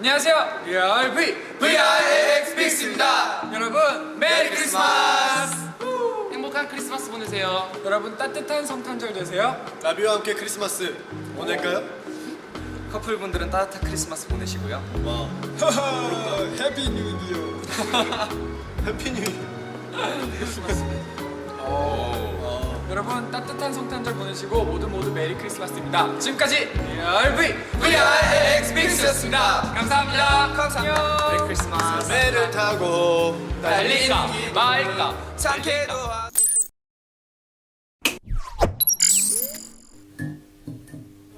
안녕하세요. VRV VRX 빅스입니다. 여러분 메리 크리스마스. 행복한 크리스마스 보내세요. 여러분 따뜻한 성탄절 되세요. 라비와 함께 크리스마스 보낼까요? 커플분들은 따뜻한 크리스마스 보내시고요. 와. 해피 뉴 이어. 해피 뉴 이어. 여러분 따뜻한 성탄절 보내시고 모두 모두 메리 크리스마스입니다. 지금까지 VRV VRX 빅스였습니다. 감사합니다. 감사합니다. 메리 크리스마스. 배를 타고 달릴까 말까. 상쾌도 하-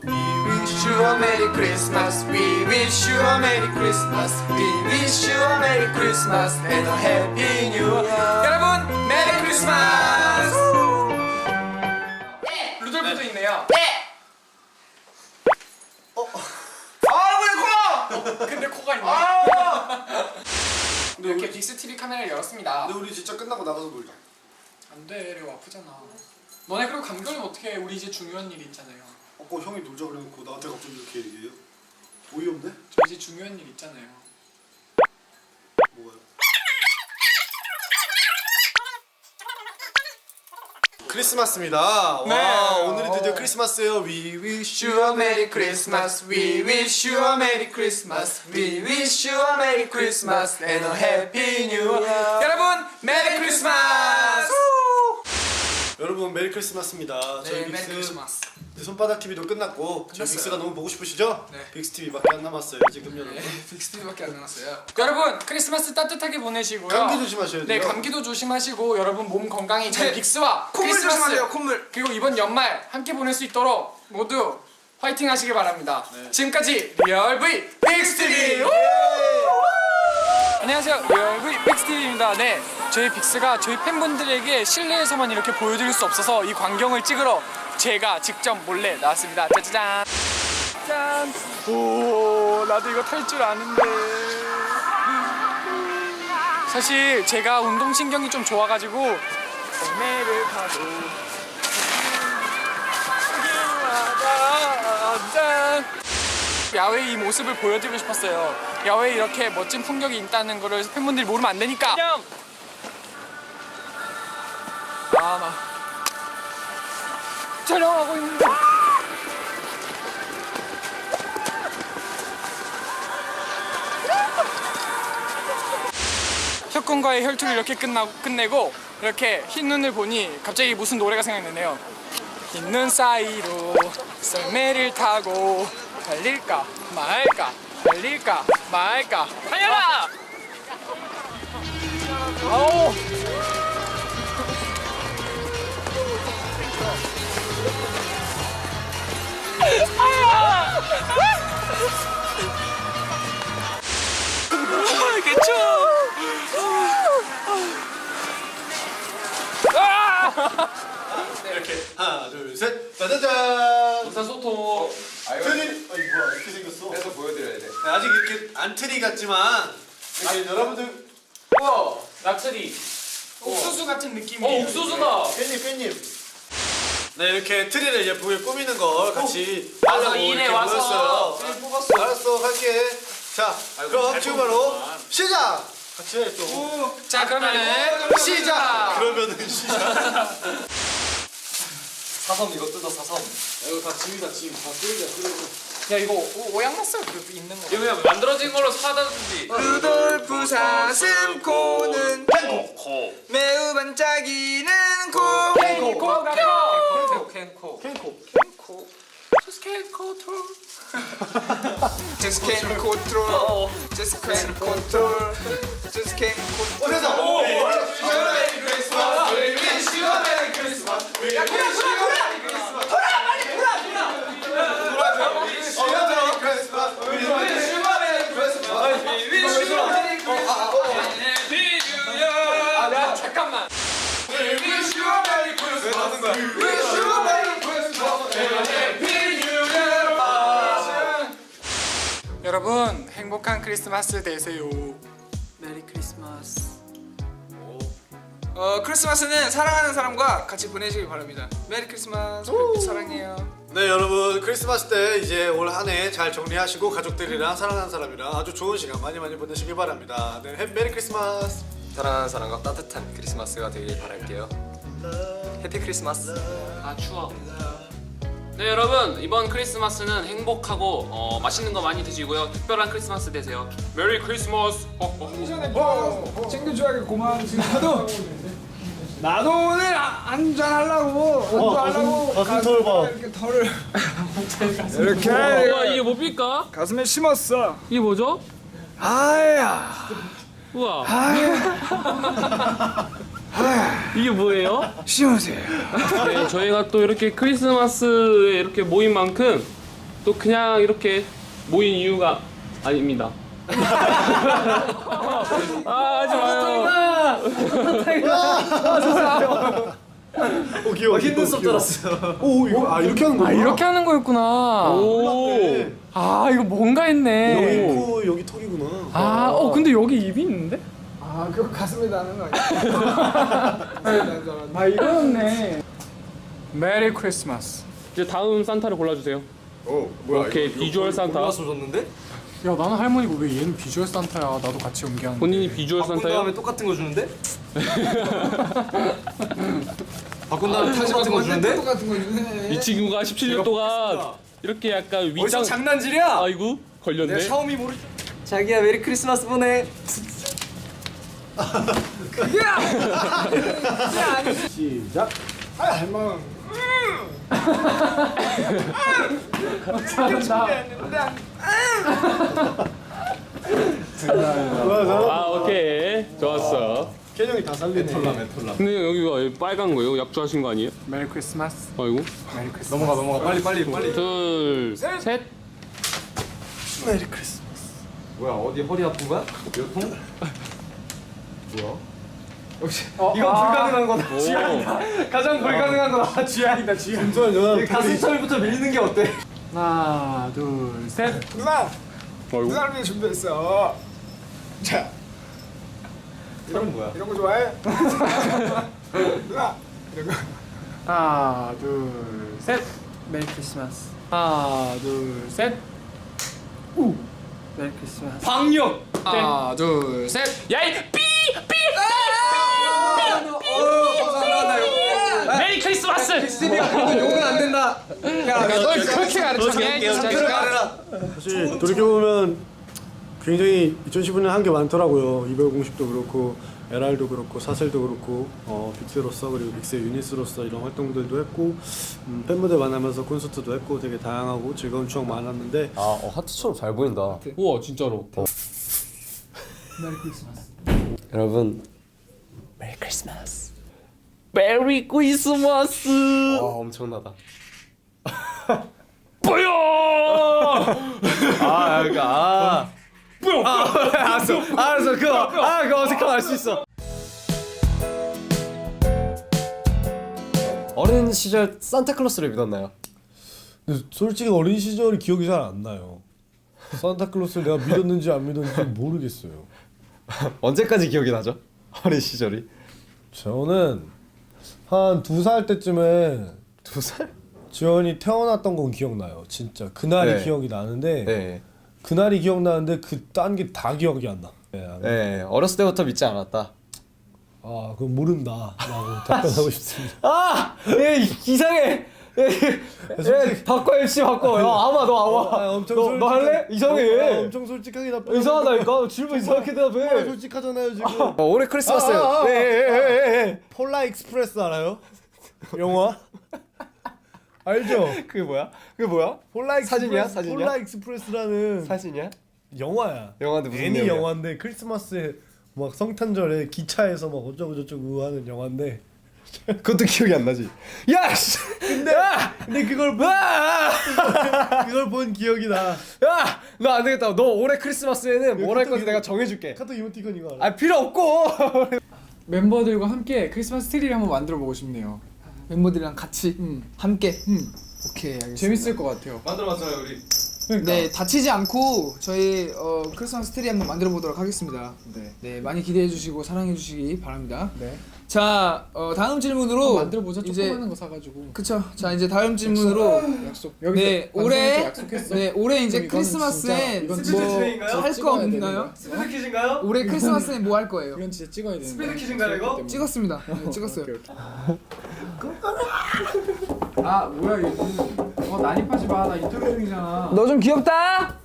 We wish you a Merry Christmas. We wish you a Merry Christmas. We wish you a Merry Christmas and a Happy New Year. 여러분, 메리 크리스마스. 이렇게 빅스 TV 카메라를 열었습니다. 근데 우리 진짜 끝나고 나가서 놀자. 안 돼, 레오 아프잖아. 너네 그리고 감기는 어떻게 해? 우리 이제 중요한 일이 있잖아요. 아까 형이 놀자 그래놓고 나한테 갑자기 이렇게 얘기해요? 어이없네? 저 이제 중요한 일 있잖아요. 뭐가요? 크리스마스입니다. 와 네. 오늘이 드디어 크리스마스예요. We wish you a Merry Christmas. We wish you a Merry Christmas. We wish you a Merry Christmas and a Happy New Year. 여러분, 메리 크리스마스. 여러분 메리 크리스마스입니다. 저희 네, 메리 빅스 크리스마스. 네, 손바닥 TV도 끝났고 저희 끝났어요. 빅스가 너무 보고 싶으시죠? 네. 빅스 TV밖에 안 남았어요 지금 여러분. 빅스 TV밖에 안 남았어요. 여러분 크리스마스 따뜻하게 보내시고요. 감기 조심하셔야 네, 돼요. 감기도 조심하시고 여러분 몸 건강히 저희 네. 빅스와 콧물 크리스마스 조심하세요, 콧물. 그리고 이번 연말 함께 보낼 수 있도록 모두 화이팅 하시길 바랍니다. 네. 지금까지 리얼 V 빅스 TV. 안녕하세요. 리얼 V 빅스 TV입니다. 네, 저희 빅스가 저희 팬분들에게 실내에서만 이렇게 보여드릴 수 없어서 이 광경을 찍으러 제가 직접 몰래 나왔습니다. 짜자잔. 짠. 오, 나도 이거 탈 줄 아는데. 사실 제가 운동신경이 좀 좋아가지고 매를 타고 짠. 야외 이 모습을 보여드리고 싶었어요. 야외에 이렇게 멋진 풍경이 있다는 거를 팬분들이 모르면 안 되니까. 아, 나 촬영하고 있는데. 혁군과의 혈투를 이렇게 끝나고 끝내고 이렇게 흰 눈을 보니 갑자기 무슨 노래가 생각나네요. 흰 눈 사이로 썰매를 타고 달릴까 말까 달릴까 말까 달려라! 아우. 이렇게. 하나 둘셋. 짜자잔. 의사소통. 트리 아 이거 뭐야 이렇게 생겼어? 아직 이렇게 안 트리 같지만 이렇게 여러분들 우와 나트리. 옥수수 같은 느낌이 어, 옥수수다. 팬님 팬님. 네 이렇게 트리를 예쁘게 꾸미는 걸 같이 와서 하려고 일해, 이렇게 와서. 모였어요. 트리 뽑았어. 알았어 갈게. 자 그럼 지금 바로 시작! 같이 해 또. 자 그러면은 시작! 그러면은 시작. 사섬 이거 뜯어 사섬. 이거 다 짐이다 짐다 끌자 끌자 야 이거 오, 오양 났어요 그 있는 거 이거 그냥 만들어진 걸로 사다 주지. 루돌프 사슴코는 매우 반짝이는 코. 캔코가 캔코. 캔코 스케이코토 Just can control. Just can control. Just can control. 크리스마스 되세요 메리 크리스마스. 어 크리스마스는 사랑하는 사람과 같이 보내시길 바랍니다. 메리 크리스마스. 사랑해요. 네 여러분 크리스마스 때 이제 올 한 해 잘 정리하시고 가족들이랑 사랑하는 사람이랑 아주 좋은 시간 많이 많이 보내시길 바랍니다. 네 해- 메리 크리스마스. 사랑하는 사람과 따뜻한 크리스마스가 되길 바랄게요. 해피 크리스마스. 아 추워. 네 여러분 이번 크리스마스는 행복하고 어, 맛있는 거 많이 드시고요. 특별한 크리스마스 되세요. 메리 크리스마스. 호호. 챙겨줘야 고마운 지금 나도 나도 오늘 한잔 하려고 한잔 하려고 가슴 털 봐. 이렇게 털을 이렇게 우와 이게 뭡니까? 가슴에 심었어 이게 뭐죠? 아야 우와. 이게 뭐예요? 심으세요 네, 저희가 또 이렇게 크리스마스에 이렇게 모인 만큼 또 그냥 이렇게 모인 이유가 아닙니다. 아, 하지 마요. 오 귀여워. 힘든 속 들었어요. 오 이거 아 이렇게 하는 거야? 아 이렇게 하는 거였구나 오. 아 이거 뭔가 했네 여기 코 여기 턱이구나. 아 어 근데 여기 입이 있는데? 아 그거 가슴에 나는 거 아니야? 아 이거였네 메리 크리스마스 이제 다음 산타를 골라주세요. 오 뭐야? 오케이, 비주얼 산타. 줬는데? 야 나는 할머니고 왜 얘는 비주얼 산타야 나도 같이 연기하는 본인이 비주얼 산타요? 똑같은 거 주는데? 바꾼 다음에 타지 같은 거 주는데? 똑같은 거 주네 이 친구가 17년 동안 이렇게 약간 위장 장난질이야? 아이고 걸렸네. 샤오미 모르. 자기야 메리 크리스마스 보내. 시작. 아 할머니 좋아 아 오케이 좋았어. ken형이 다 살리네. 메톨라 메톨라. 근데 여기가 빨간 거예요? 약주하신 거 아니에요? 메리 크리스마스 아이고 메리 크리스마스 넘어가 넘어가 빨리 빨리 빨리. 둘 셋. 메리 크리스마스. 뭐야 어디 허리 아픈 거야? 요통? 뭐야? 어, 이건 아, 불가능한 거다. 오. 가장 불가능한 거다. 쥐약이다 쥐약. 진짜 연하. 가슴철부터 밀리는 게 어때? 하나 둘 셋 누나 아이고. 누나를 위해 준비했어 자 이건 뭐야? 이런 거 좋아해? 누나 이런 거 하나 둘 셋 메리 크리스마스 하나 둘 셋 우 메리 크리스마스 방역. 하나 둘 셋 야이 삐! 메리 크리스마스! 욕은 안 된다. 널 그렇게 자식아 사실 돌이켜 보면 굉장히 2015년 한 게 많더라고요. 250도 그렇고 LR도 그렇고 사셀도 그렇고 어, 빅스로서 그리고 빅스의 유닛으로서 이런 활동들도 했고 음, 팬무대 만나면서 콘서트도 했고 되게 다양하고 즐거운 추억 많았는데 아, 어, 하트처럼 잘 보인다. 우와 진짜로. 메리 크리스마스 여러분, 메리 크리스마스. 메리 크리스마스. 와 엄청나다. 뭐야? 아, 그러니까 아. 뭐야? 아, 알았어, 알았어, 그거, 아, 그거 어색하면 알수 있어. 어린 시절 산타클로스를 믿었나요? 근데 솔직히 어린 시절이 기억이 잘 안 나요. 산타클로스를 내가 믿었는지 안 믿었는지 모르겠어요. 언제까지 기억이 나죠? 어린 시절이 저는 한 두 살 때쯤에 두 살? 지원이 태어났던 건 기억나요. 진짜 그날이 네. 기억이 나는데 네, 그날이 기억나는데 그 딴 게 다 기억이 안 나. 네, 안 나. 네, 어렸을 때부터 믿지 않았다. 아 그럼 모른다 라고 답변하고 싶습니다. 아, 예, 이상해. 예, 예, 바꿔 MC 바꿔. 야, 아마 너 아마. 아, 엄청 너, 너 할래? 이상해. 어, 아, 엄청 솔직하게 답변. 이상하다니까. 질문 이상하게 정말 대답해. 솔직하잖아요 지금. 어, 올해 크리스마스. 아, 아, 아. 예, 예, 예, 예. 폴라 익스프레스 알아요? 영화? 알죠? 그게 뭐야? 그게 뭐야? 폴라 익스프레스, 사진이야? 사진이야? 폴라 익스프레스라는 사진이야? 영화야. 영화인데 무슨 애니 내용이야? 영화인데 크리스마스에 막 성탄절에 기차에서 막 어쩌고 저쩌고 하는 영화인데. 그것도 기억이 안 나지. 야, 씨. 근데 야, 근데 그걸 본, 아! 그걸 본 기억이 나. 야, 너 안 되겠다. 너 올해 크리스마스에는 뭘할 건지 내가 정해줄게. 카톡 이모티콘 이거 알아? 아 필요 없고. 멤버들과 함께 크리스마스 트리를 한번 만들어 보고 싶네요 멤버들이랑 같이 음. 함께 음. 오케이 알겠습니다. 재밌을 것 같아요 만들어봤잖아요 우리. 네 다치지 않고 저희 어, 크리스마스 트리 한번 만들어 보도록 하겠습니다. 네. 네 많이 기대해 주시고 사랑해 주시기 바랍니다. 네. 자 어, 다음 질문으로 만들어 보자. 이제 조그마한 거 사가지고. 그쵸. 자 이제 다음 질문으로 약속. 여기 네 올해 네 올해 이제 이거는 크리스마스에 진짜- 이건 뭐 진짜 할거 찍어야 되는 없나요? 거야. 스피드 퀴즈인가요? 올해 크리스마스에 뭐할 거예요? 이건 진짜 찍어야 되는 스피드 거야. 퀴즈인가요, 이거? 때문에. 찍었습니다. 네, 찍었어요. 오케이, 오케이. 아 뭐야 이거 어 난입하지 마나 인터뷰 중이잖아 너 좀 귀엽다.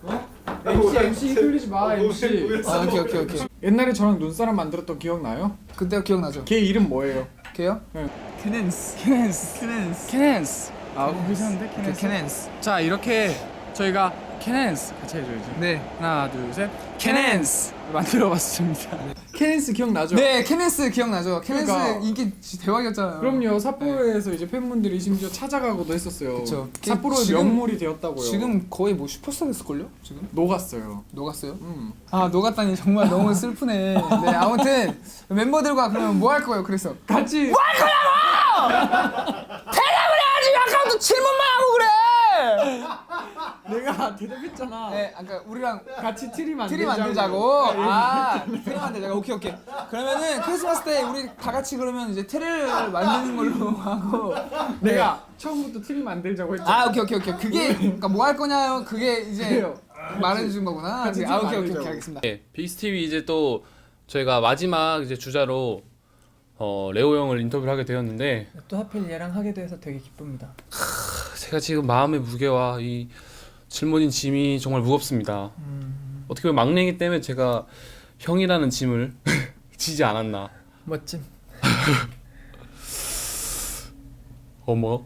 MC MC 흘리지 마 MC 아 오케이 오케이 오케이. 옛날에 저랑 눈사람 만들었던 기억나요? 그때가 기억나죠? 걔 이름 뭐예요? 걔요? 네. 케넨스. 케넨스 케넨스. 케넨스 아 괜찮은데 케넨스 케넨스. 자 이렇게 저희가 케넨스 같이 해줘야지 네. 하나 둘셋 케넨스 만들어봤습니다 케넨스 기억나죠? 네 케넨스 기억나죠? 케넨스 그러니까. 인기 진짜 대박이었잖아요. 그럼요 삿포로에서 이제 팬분들이 심지어 찾아가고도 했었어요 그쵸. 삿포로의 지금- 명물이 되었다고요 지금 거의 뭐 슈퍼스타 됐을걸요? 지금 녹았어요 녹았어요? 음. 아 녹았다니 정말 너무 슬프네. 네 아무튼 멤버들과 그러면 뭐 할 거예요? 그래서 같이 대답을 해야지 아까부터 질문만 하고 그래. 내가 대답했잖아 네 아까 우리랑 같이 트리 만들자고 트리 만들자고. 아 트리 만들자고. 오케이 오케이. 그러면은 크리스마스 때 우리 다 같이 그러면 이제 트리를 만드는 걸로 하고. 내가 처음부터 트리 만들자고 했잖아 아 오케이 오케이 오케이. 그게 그러니까 뭐 할 거냐요? 그게 이제 그래요. 말해 주신 거구나. 같이 아 오케이 오케이 만들자고. 오케이 알겠습니다. 네, 빅스티비 이제 또 저희가 마지막 이제 주자로 어, 레오 형을 인터뷰를 하게 되었는데 또 하필 얘랑 하게 돼서 되게 기쁩니다. 제가 지금 마음의 무게와 이 짊어진 짐이 정말 무겁습니다. 어떻게 보면 막내이기 때문에 제가 형이라는 짐을 지지 않았나. 멋짐. 어머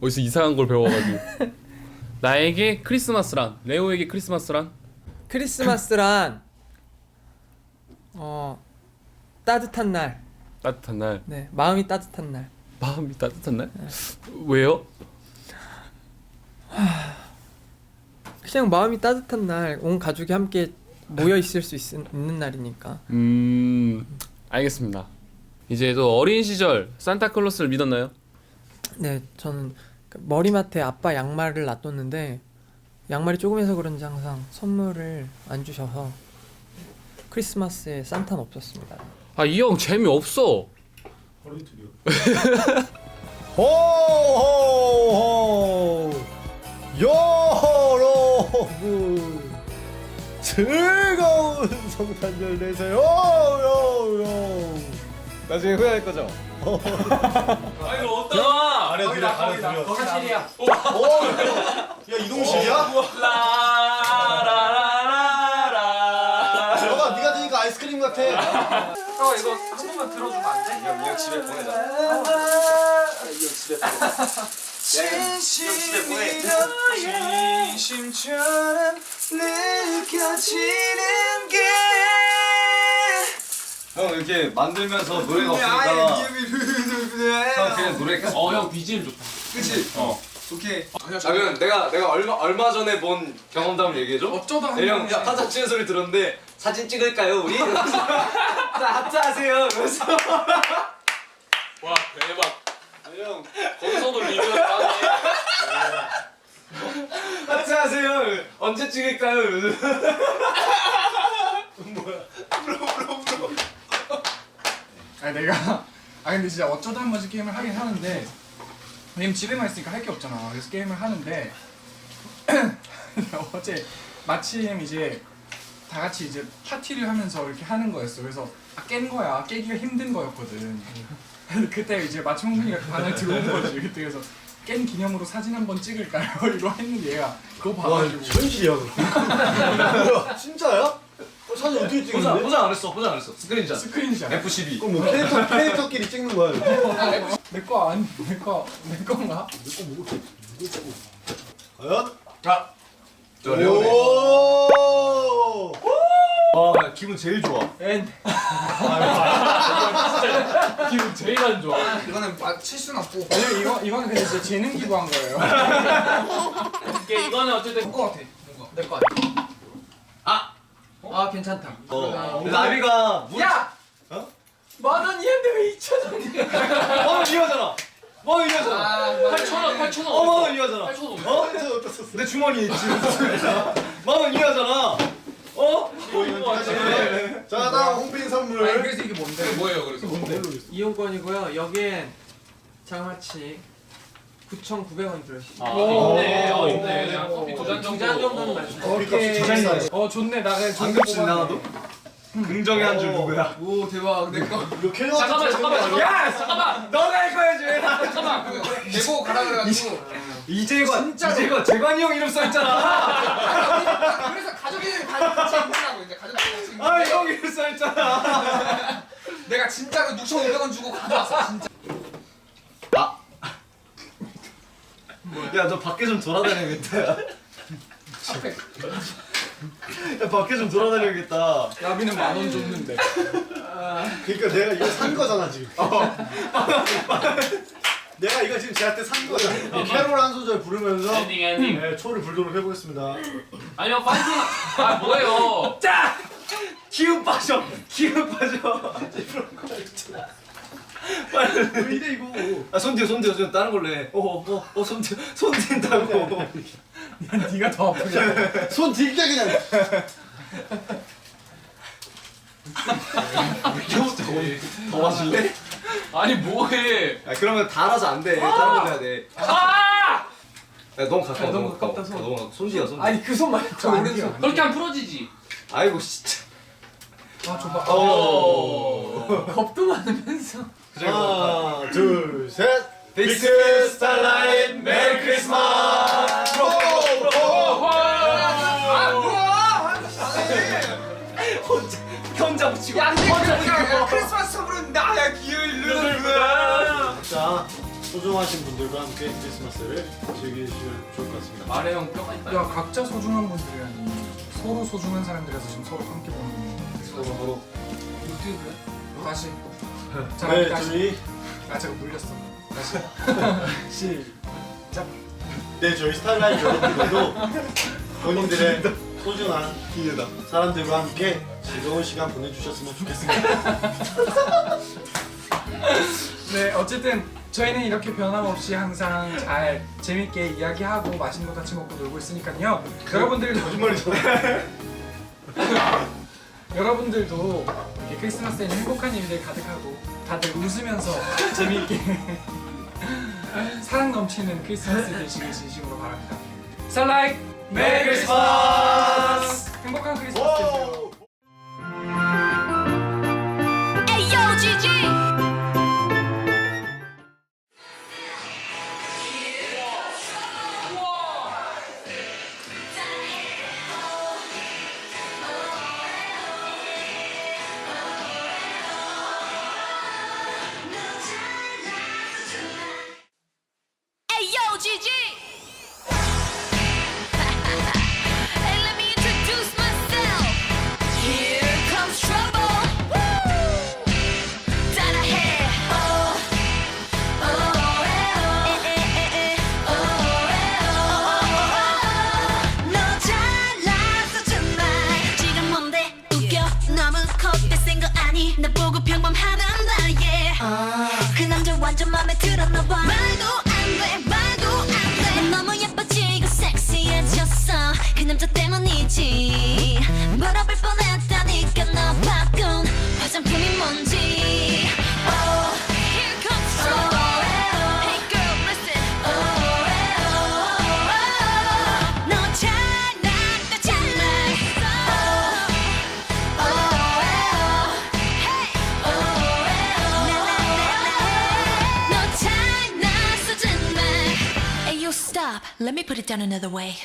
어디서 이상한 걸 배워가지고 나에게 크리스마스란 레오에게 크리스마스란 크리스마스란 어 따뜻한 날. 따뜻한 날 네 마음이 따뜻한 날. 마음이 따뜻한 날 왜요? 그냥 마음이 따뜻한 날 온 가족이 함께 모여 있을 수 있, 있는 날이니까. 음 알겠습니다. 이제 또 어린 시절 산타클로스를 믿었나요? 네 저는 그 머리맡에 아빠 양말을 놔뒀는데 양말이 조금해서 그런지 항상 선물을 안 주셔서 크리스마스에 산타는 없었습니다. 아 이 형 재미 없어. 호호호 여 즐거운 성탄절 되세요 요 요 나중에 후회할 거죠? 아 이거 어떠나? 아래 들려 아래 들려 사실이야 야 이동식이야? 라라라라라. 너가 네가 드니까 아이스크림 같아 형 이거 한 번만 들어주면 안 돼? 진심처럼 느껴지는 게 형 이렇게 만들면서 노래가 없으니까 형 그냥 노래 계속 어 형 BGM 좋다. 그치? 어 오케이 자 그럼 내가 내가 얼마 얼마 전에 본 경험담을 얘기해줘? 어쩌다 한 네, 형. 야, 타자 치는 소리 들었는데 사진 찍을까요 우리? 자 하트 하세요 그래서 와 대박. 형 거기서도 리뷰를 하네. 하트 하세요. 언제 찍을까요? 아니 내가 아 근데 진짜 어쩌다 한 번씩 게임을 하긴 하는데 왜냐면 집에만 있으니까 할 게 없잖아. 그래서 게임을 하는데 어제 마침 이제 다 같이 이제 파티를 하면서 이렇게 하는 거였어. 그래서 아, 깬 거야. 깨기가 힘든 거였거든 그때 이제 마침 홍민이가 그 반을 들어온 거지. 그때 그래서 깬 기념으로 사진 한번 찍을까요? 이거 했는데 얘가 그거 와 봐가지고. 현실이야 뭐야 진짜야? 어, 사진 어떻게 포장 찍는데? 포장 안 했어 포장 안 했어. 스크린샷. 스크린샷. F12. 그럼 뭐 캐릭터, 캐릭터끼리 찍는 거야 이거? 내거 아니 내거 내 건가? 과연? 저 레오네. 오 기분 제일 좋아 기분 제일 안 좋아. 이거는 마- 칠 수는 없고. 아니 이거 이거는 근데 진짜 재능 기부한 거예요. 이게 이거는 어쨌든 될것 같아. 내거 아니야. 아. 아 괜찮다. 어 나비가 문... 야. 어? 만 원이었는데 왜 2천 원이야? 어 이거잖아 만원 이하잖아 8,000원 8,000원 어 만원 이하잖아 8,000원 어? 내 주머니에 있지 만원 이하잖아 어? 자 다음 홍빈 선물. 그래서 이게 뭔데? 뭐예요 그래서 이용권이고요. 여기엔 장아찌 9,900원 들어있습니다. 아 있네 어 있네 그냥 커피 두잔 정도 두잔 정도는 마시죠. 어, 값이 자장나네. 어 좋네 나 그냥 거 방금 뽑았네. 지나가도? 긍정의 한 줄 누구야? 오 대박 내 거 이거 캐리어 잠깐만 잠깐만 잠깐만 야 잠깐만 너가 할 거야 지 잠깐만 내고 가라 그래가지고 이재관 이재관 재관이 형 이름 써있잖아. 그래서 가족이 같이 있느라고 이제 가족이 같이 있는 아형 이름 써있잖아. 내가 진짜로 6,500원 주고 가져왔어 진짜. 야 너 밖에 좀 돌아다녀야겠다. 야 앞에. 야, 밖에 좀 돌아다녀야겠다. 야비는 만 원 줬는데. 그러니까 내가 이거 산 거잖아 지금. 내가 이거 지금 쟤한테 산 거잖아. 캐롤 한 소절 부르면서 엔딩 엔딩. 네, 초를 불도록 해보겠습니다. 아니요 파이팅 아 뭐예요? 짜! 기운 빠져. 기운 빠져. 빨리. 이래 이거. 아손 뒤에 손 뒤에 손 다른 걸로 해. 어어어손 뒤에 손 댄다고. 네가 더 아프게. 손 들게 그냥. 더 마실래? 아니 뭐해 아 그러면 달아서 안 돼 다른 걸로 해야 돼 아 야, 너무 가까워. 야, 너무 가깝다, 손. 어, 너무 가까워. 손 뒤야, 손 뒤. 아니 그 손 말고 저 오른손 그렇게 하면 풀어지지 아이고, 진짜. 아 줘봐 어. 겁도 많으면서. 하나, 둘, 셋. 빅스 스타라이트 메리 크리스마스! 아 뭐야 혼자, 혼자 붙이고. 야 내가 크리스마스 선물은 나야 기회를 누르는 자, 소중하신 분들과 함께 크리스마스를 즐기시면 좋을 것 같습니다. 말해 형 뼈가 있다. 야 각자 소중한 분들이라니. 서로 소중한 사람들에서 지금 서로 함께 보는 서로 서로. 어떻게 그래? 다시. 자 네, 다시. 저희 아 제가 물렸어. 다시. 시작 네, 저희 스타일라이트 여러분들도 본인들의 소중한 사람들과 함께 즐거운 시간 보내주셨으면 좋겠습니다. 네 어쨌든 저희는 이렇게 변함없이 항상 잘 재밌게 이야기하고 맛있는 거 같이 먹고 놀고 있으니까요 여러분들도 거짓말이잖아. 여러분들도 이렇게 크리스마스에는 행복한 일들 가득하고 다들 웃으면서 재미있게 사랑 넘치는 크리스마스 되시길 진심으로 바랍니다. 살라이 메리 크리스마스! 행복한 크리스마스 되세요. 아니? 나 보고 평범하단 말이야. 그 남자 완전 맘에 들었나 봐. 말도 안 돼, 말도 안 돼. 넌 너무 예뻐지고 섹시해졌어. 그 남자 때문이지. 물어볼 뻔했다니까 너 바꾼 화장품이 뭔지. Let me put it down another way.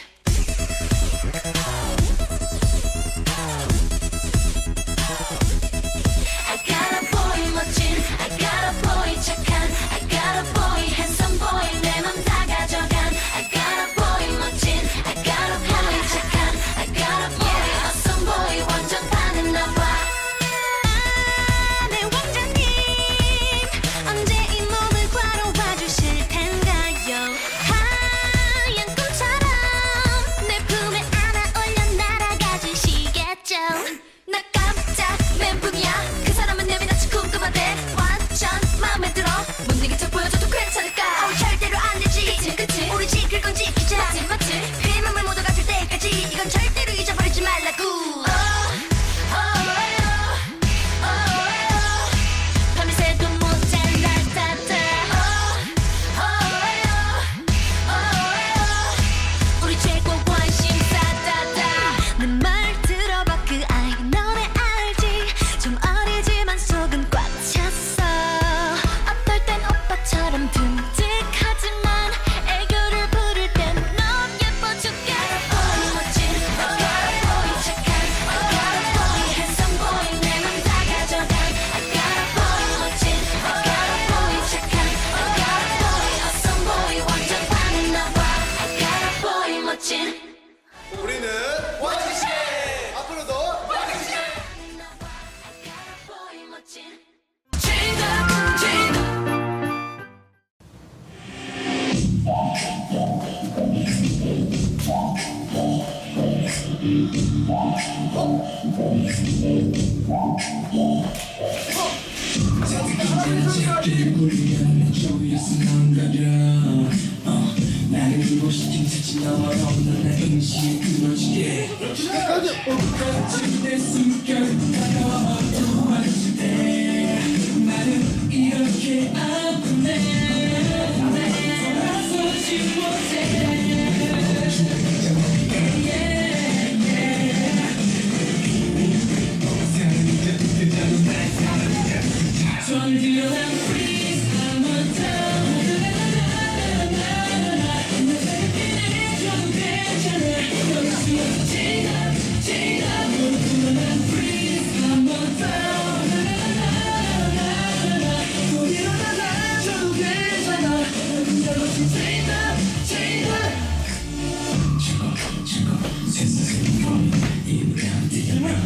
지나와 없는 내 의식이 끊어지게 끝까지? 내 숨결 다가와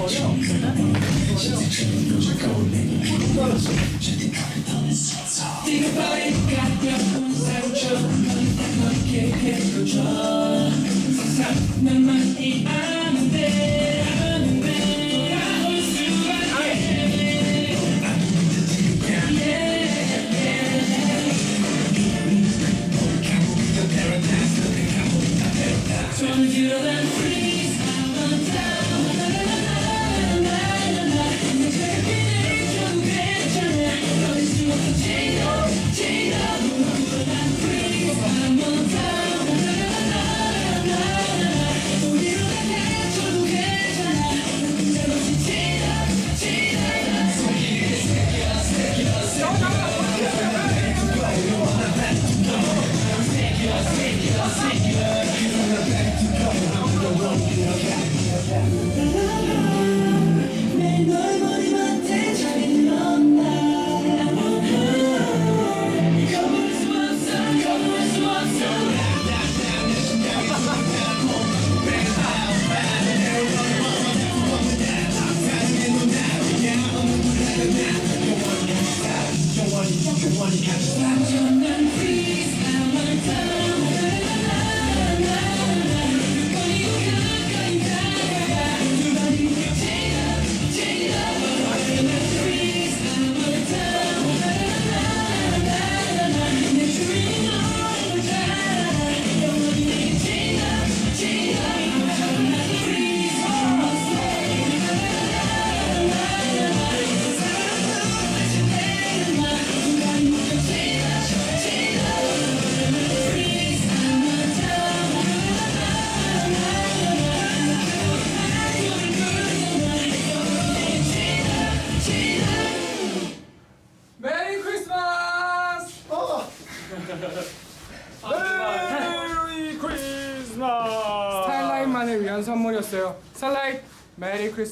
메리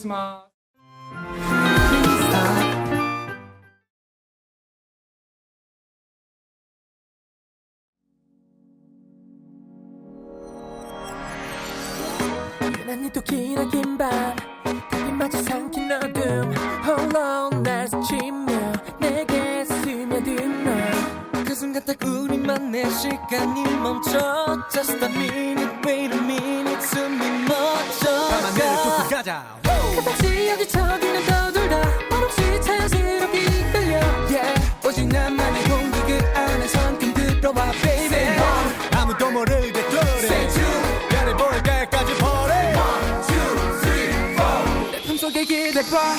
크리스마스! 유난히도 기나긴 밤. 입마저 삼킨 어둠. 홀로 날 스치며 내게 스며든 너그 순간 딱 우리만의 시간이 멈춰. Just a minute wait a minute 숨이 멎어가. 가자 그다지 여기저기는 떠돌다 말없이 자연스럽게 이끌려. Yeah. 오직 나만의 공기 그 안에 성큼 들어와 baby. 아무도 모르게 Say 또래 two. 별을 볼 때까지 버래 내 품속에 기대봐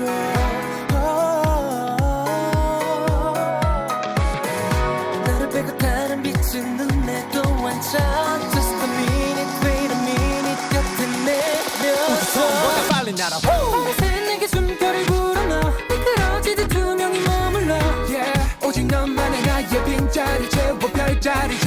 끌어내줘 나를 빼고 다른 빛은 눈에도 완전 Just a minute wait a minute 곁에 내려서 손보다 빨리 날아 어느새 내게 숨결을 불어넣어. 미끄러지듯 두 명이 머물러. Yeah. 오직 너만 나는 아예 빈자리 채워 별자리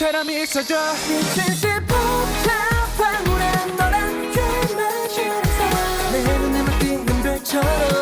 지금처럼 있어줘. 미친 복잡한 너랑 그 마시면서 내 눈에만 띄는 별처럼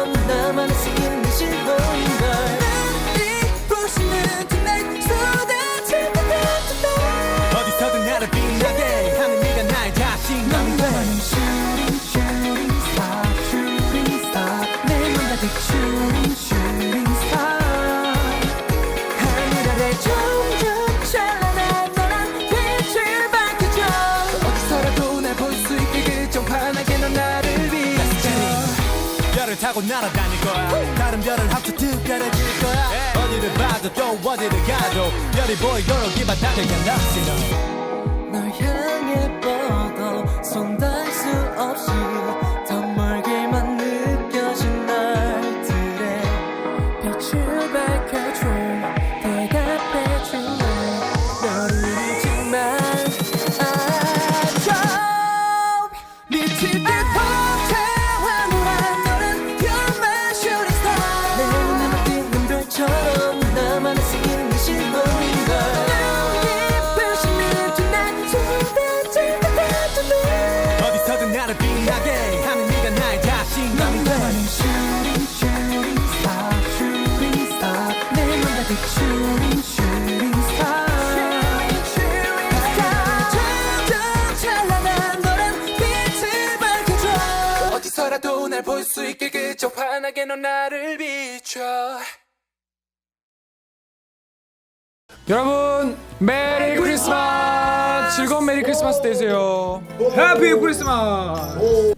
타고 날아다닐 거야. 다른 별을 합쳐 특별해질 거야. 어디를 봐도 또 어디를 가도 별이 보여 여기 바닥을 향하시 널 향해 뻗어 손 닿을 수 없이 더 멀게만 느껴진 날들에 빛을 밝혀줘. 대답해줄래? 너를 잊지만 않아 미칠 듯호 넌 나를 비춰. 여러분 메리 크리스마스. 즐거운 메리 크리스마스 되세요. 해피 크리스마스